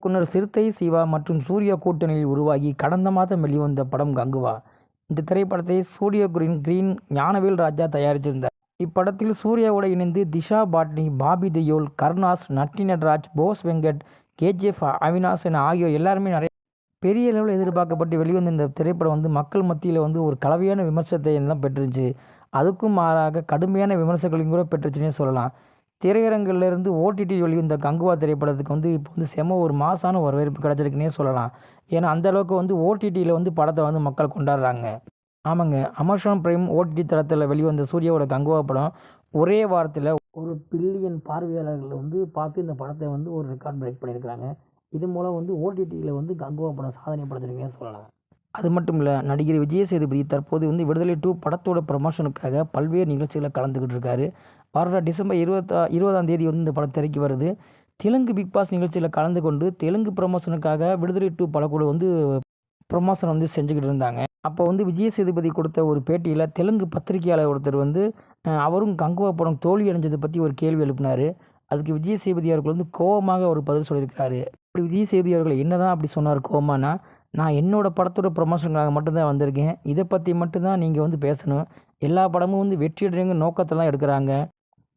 இயக்குனர் சிறுத்தை சிவா மற்றும் சூர்யா கூட்டணியில் உருவாகி கடந்த மாதம் வெளிவந்த படம் கங்குவா. இந்த திரைப்படத்தை சூர்யா கிரீன் கிரீன் ஞானவேல் ராஜா தயாரித்திருந்தார். இப்படத்தில் சூர்யாவோட இணைந்து திஷா பாட்னி பாபி தியோல் கருணாஸ் நட்டி நடராஜ் போஸ் வெங்கட் கேஜிஎஃப் அவினாஷ் என ஆகியோர் எல்லாருமே நிறைய பெரிய அளவில் எதிர்பார்க்கப்பட்டு வெளிவந்த இந்த திரைப்படம் வந்து மக்கள் மத்தியில் வந்து ஒரு கலவையான விமர்சனத்தை எல்லாம் பெற்றுச்சு அதுக்கும் மாறாக கடுமையான விமர்சகங்களையும் கூட பெற்றுச்சுன்னே சொல்லலாம். திரையரங்குலேருந்து ஓடிடி ஓடிடி வெளிவந்த கங்குவா திரைப்படத்துக்கு வந்து இப்போ வந்து செம ஒரு மாசான வரவேற்பு கிடச்சிருக்குன்னே சொல்லலாம். ஏன்னா அந்த அளவுக்கு வந்து ஓடிடியில் வந்து படத்தை வந்து மக்கள் கொண்டாடுறாங்க. ஆமாங்க. அமேசான் பிரைம் ஓடிடி தளத்தில் வெளிவந்த சூர்யாவோட கங்குவா படம் ஒரே வாரத்தில் ஒரு பில்லியன் பார்வையாளர்கள் வந்து பார்த்து இந்த படத்தை வந்து ஒரு ரெக்கார்ட் பிரேக் பண்ணியிருக்கிறாங்க. இது மூலம் வந்து ஓடிடியில் வந்து கங்குவா படம் சாதனை படுத்திருக்கீங்கன்னு சொல்லலாம். அது மட்டும் இல்லை நடிகர் விஜய சேதுபதி தற்போது வந்து விடுதலை டூ படத்தோட ப்ரமோஷனுக்காக பல்வேறு நிகழ்ச்சிகளை கலந்துக்கிட்டு இருக்காரு. வர டிசம்பர் இருபத்தா இருபதாம் தேதி வந்து இந்த படம் திரைக்கு வருது. தெலுங்கு பிக் பாஸ் நிகழ்ச்சியில் கலந்து கொண்டு தெலுங்கு ப்ரமோஷனுக்காக விடுதலை டூ படக்குழு வந்து ப்ரமோஷன் வந்து செஞ்சுக்கிட்டு இருந்தாங்க. அப்போ வந்து விஜய சேதுபதி கொடுத்த ஒரு பேட்டியில் தெலுங்கு பத்திரிகையாளர் ஒருத்தர் வந்து அவரும் கங்குவா படம் தோல்வி அடைஞ்சதை பற்றி ஒரு கேள்வி எழுப்பினார். அதுக்கு விஜய சேதுபதி அவர்கள் வந்து கோவமாக ஒரு பதில் சொல்லியிருக்காரு அப்படி விஜய் சேதுபதி அவர்கள் என்னதான் அப்படி சொன்னார் கோவமானா நான் என்னோடய படத்தோட ப்ரொமோஷனுக்காக மட்டும்தான் வந்திருக்கேன். இதை பற்றி மட்டும்தான் நீங்கள் வந்து பேசணும். எல்லா படமும் வந்து வெற்றி அடைங்க நோக்கத்தெல்லாம் எடுக்கிறாங்க.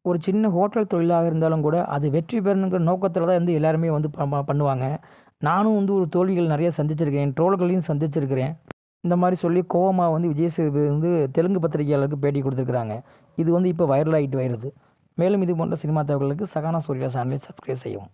ஒரு சின்ன ஹோட்டல் தொழிலாக இருந்தாலும் கூட அது வெற்றி பெறணுங்கிற நோக்கத்தில் தான் வந்து எல்லாருமே வந்து ப- பண்ணுவாங்க. நானும் வந்து ஒரு தோல்விகள் நிறைய சந்திச்சிருக்கிறேன். ட்ரோல்களையும் சந்திச்சிருக்கிறேன். இந்த மாதிரி சொல்லி கோவமாக வந்து விஜய் சேதுபதி வந்து தெலுங்கு பத்திரிகையாளருக்கு பேட்டி கொடுத்துருக்குறாங்க. இது வந்து இப்போ வைரல் ஆகிட்டு வருது. மேலும் இது போன்ற சினிமா தகவல்களுக்கு சகானா சூர்யா சேனலை சப்ஸ்கிரைப் செய்யவும்.